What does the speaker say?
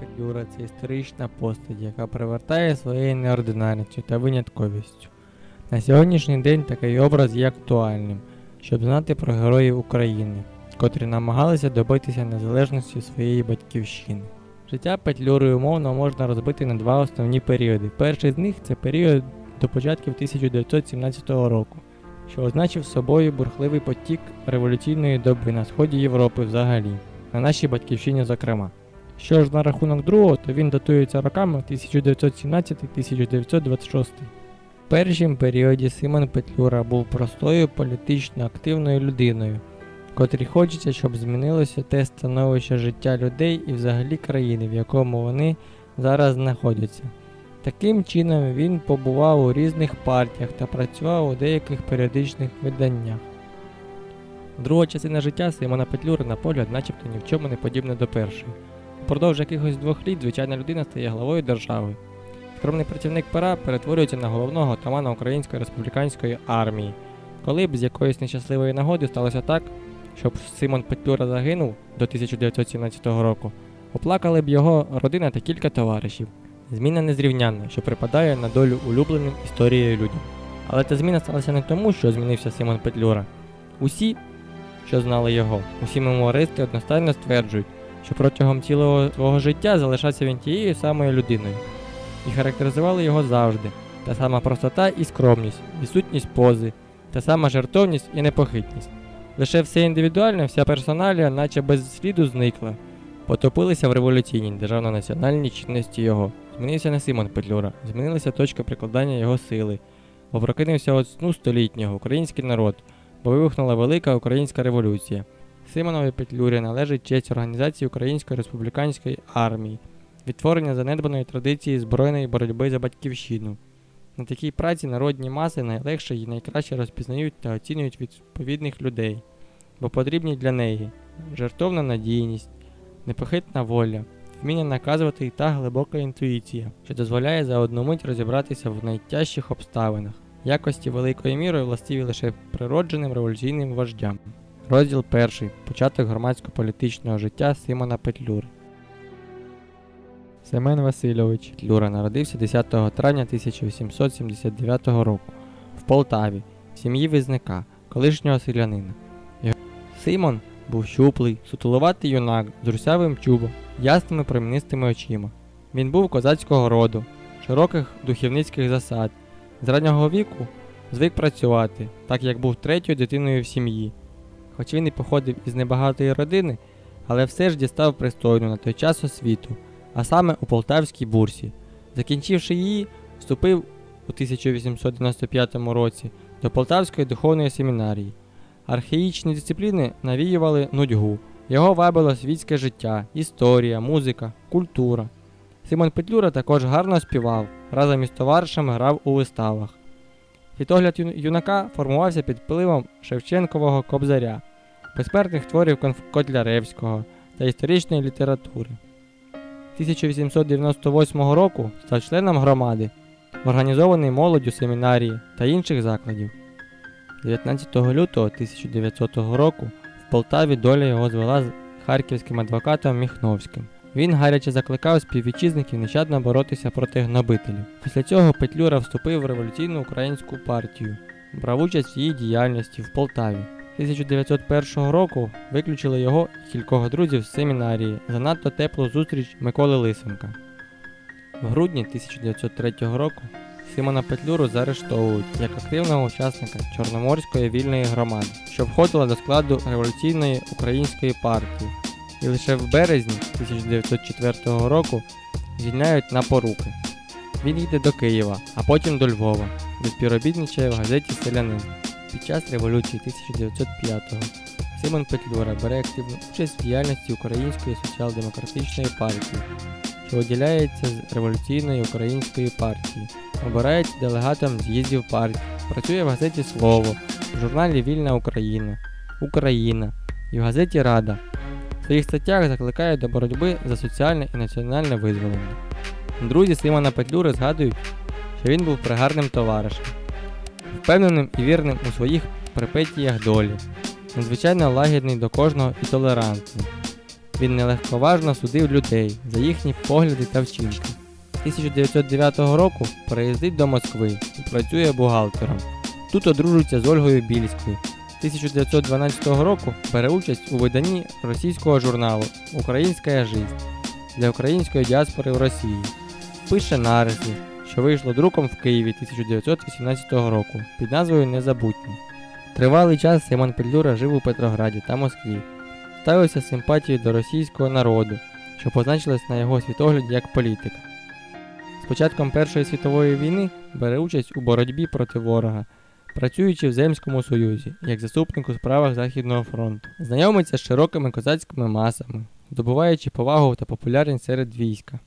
Петлюра це історична постать, яка привертає своєю неординарністю та винятковістю. На сьогоднішній день такий образ є актуальним, щоб знати про героїв України, котрі намагалися добитися незалежності своєї батьківщини. Життя Петлюри умовно можна розбити на два основні періоди. Перший з них це період до початків 1917 року, що означив собою бурхливий потік революційної доби на сході Європи взагалі, на нашій батьківщині зокрема. Що ж на рахунок другого, то він датується роками 1917-1926. В першому періоді Симон Петлюра був простою політично активною людиною, котрій хочеться, щоб змінилося те становище життя людей і взагалі країни, в якому вони зараз знаходяться. Таким чином він побував у різних партіях та працював у деяких періодичних виданнях. Друга частина життя Симона Петлюри на погляд начебто ні в чому не подібна до першої. Впродовж якихось двох літ звичайна людина стає главою держави. Скромний працівник пера перетворюється на головного отамана Української республіканської армії. Коли б з якоїсь нещасливої нагоди сталося так, щоб Симон Петлюра загинув до 1917 року, оплакали б його родина та кілька товаришів. Зміна незрівнянна, що припадає на долю улюбленим історією людям. Але ця зміна сталася не тому, що змінився Симон Петлюра. Усі, що знали його, усі мемуаристи одностайно стверджують, що протягом цілого свого життя залишався він тією самою людиною. І характеризували його завжди та сама простота і скромність, відсутність пози, та сама жертовність і непохитність. Лише все індивідуальне, вся персоналія, наче без сліду зникла, потопилися в революційній державно-національній чинності його. Змінився не Симон Петлюра, змінилася точка прикладання його сили, бо прокинувся от сну столітнього український народ, бо вибухнула велика українська революція. Симонові Петлюрі належить честь організації Української республіканської армії, відтворення занедбаної традиції збройної боротьби за батьківщину. На такій праці народні маси найлегше і найкраще розпізнають та оцінюють відповідних людей, бо потрібні для неї жертовна надійність, непохитна воля, вміння наказувати та глибока інтуїція, що дозволяє за одну мить розібратися в найтяжчих обставинах, якості великою мірою властиві лише природженим революційним вождям. Розділ 1. Початок громадсько-політичного життя Симона Петлюри. Семен Васильович Петлюра народився 10 травня 1879 року в Полтаві, в сім'ї візника, колишнього селянина. Симон був щуплий, сутулуватий юнак з русявим чубом, ясними промінистими очима. Він був козацького роду, широких духовницьких засад. З раннього віку звик працювати, так як був третьою дитиною в сім'ї. Хоч він і походив із небагатої родини, але все ж дістав пристойну на той час освіту, а саме у Полтавській бурсі. Закінчивши її, вступив у 1895 році до Полтавської духовної семінарії. Архаїчні дисципліни навіювали нудьгу. Його вабило світське життя, історія, музика, культура. Симон Петлюра також гарно співав, разом із товаришами грав у виставах. Світогляд юнака формувався під впливом Шевченкового кобзаря, безсмертних творів Котляревського та історичної літератури. 1898 року став членом громади, організований молоддю семінарії та інших закладів. 19 лютого 1900 року в Полтаві доля його звела з харківським адвокатом Міхновським. Він гаряче закликав співвітчизників нещадно боротися проти гнобителів. Після цього Петлюра вступив в революційну українську партію, брав участь в її діяльності в Полтаві. 1901 року виключили його і кількох друзів з семінарії за надто теплу зустріч Миколи Лисенка. В грудні 1903 року Симона Петлюру заарештовують як активного учасника Чорноморської вільної громади, що входила до складу революційної української партії, і лише в березні 1904 року звільняють на поруки. Він йде до Києва, а потім до Львова, де співробітничає в газеті Селянин. Під час революції 1905-го Симон Петлюра бере активну участь в діяльності Української соціал-демократичної партії, що виділяється з революційної української партії, обирається делегатом з'їздів партії, працює в газеті Слово, в журналі Вільна Україна, Україна і в газеті Рада. В своїх статтях закликає до боротьби за соціальне і національне визволення. Друзі Симона Петлюри згадують, що він був пригарним товаришем, впевненим і вірним у своїх припетіях долі, надзвичайно лагідний до кожного і толерантний. Він нелегковажно судив людей за їхні погляди та вчинки. 1909 року переїздить до Москви і працює бухгалтером. Тут одружується з Ольгою Більською. З 1912 року бере участь у виданні російського журналу Українська жизнь для української діаспори в Росії. Пише нариси, що вийшло друком в Києві 1918 року під назвою Незабутні. Тривалий час Симон Петлюра жив у Петрограді та Москві. Ставився симпатією до російського народу, що позначилось на його світогляді як політика. З початком Першої світової війни бере участь у боротьбі проти ворога, працюючи в Земському Союзі як заступник у справах Західного фронту, знайомиться з широкими козацькими масами, здобуваючи повагу та популярність серед війська.